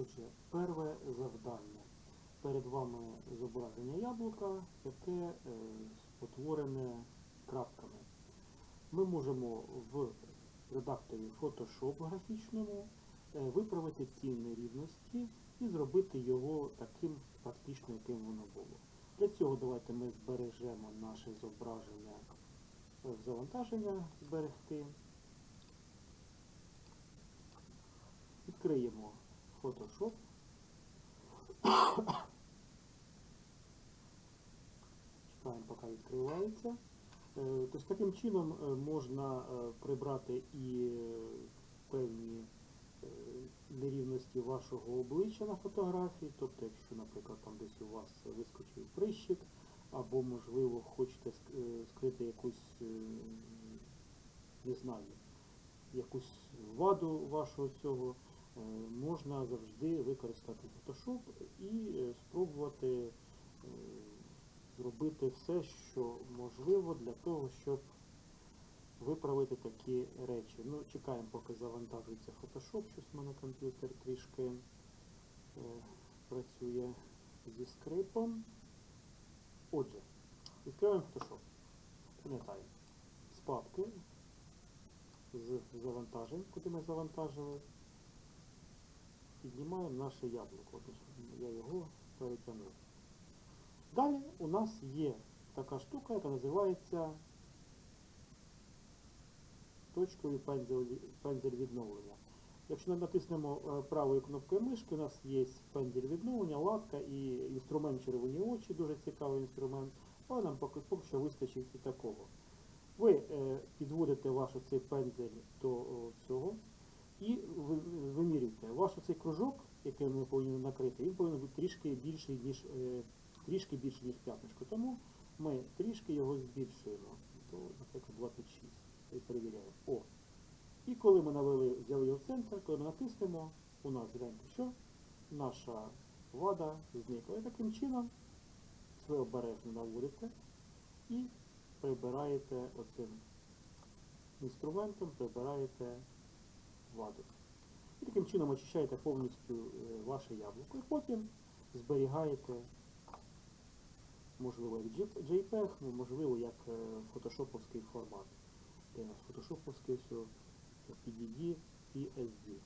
Отже, перше завдання. Перед вами зображення яблука, яке е, спотворене крапками. Ми можемо в редакторі Photoshop графічному е, виправити ці нерівності і зробити його таким практично, яким воно було. Для цього давайте ми збережемо наше зображення е, в завантаження зберегти. Відкриємо Photoshop. Чекаємо, поки відкривається. Е, Тобто таким чином е, можна е, прибрати і певні нерівності вашого обличчя на фотографії. Тобто, якщо, наприклад, там десь у вас вискочив прищик, або, можливо, хочете скрити якусь, не знаю, якусь ваду вашого цього, можна завжди використати Photoshop і е, спробувати е, зробити все, що можливо для того, щоб виправити такі речі. Ну, чекаємо, поки завантажується Photoshop, щось в мене комп'ютер трішки е, працює зі скрипом. Отже, відкриваємо Photoshop. Пам'ятаємо, з папки з завантажень, куди ми завантажили, піднімаємо наше яблуко. Я його перетягнув. Далі у нас є така штука, яка називається точковий пензель, відновлення. Якщо ми натиснемо е, правою кнопкою мишки, у нас є пензель відновлення, латка і інструмент червоні очі, дуже цікавий інструмент, але нам поки, що вистачить і такого. Ви е, підводите ваш цей пензель до цього і ви, Ваш цей кружок, який ми повинні накрити, він повинен бути трішки більший, ніж, е, трішки більший, ніж п'ятнишко. Тому ми трішки його збільшуємо. До, наприклад, 26. І перевіряємо. О. І коли ми навели, взяли його в центр, коли ми натиснемо, у нас гляньте, що наша вада зникла. І таким чином ви обережно наводите і прибираєте оцим інструментом, прибираєте ваду. Таким чином очищаєте повністю е, ваше яблуко. І потім зберігаєте, можливо, як JPEG, ну, можливо, як е, фотошоповський формат. Де фотошоповський все, PDD і SD.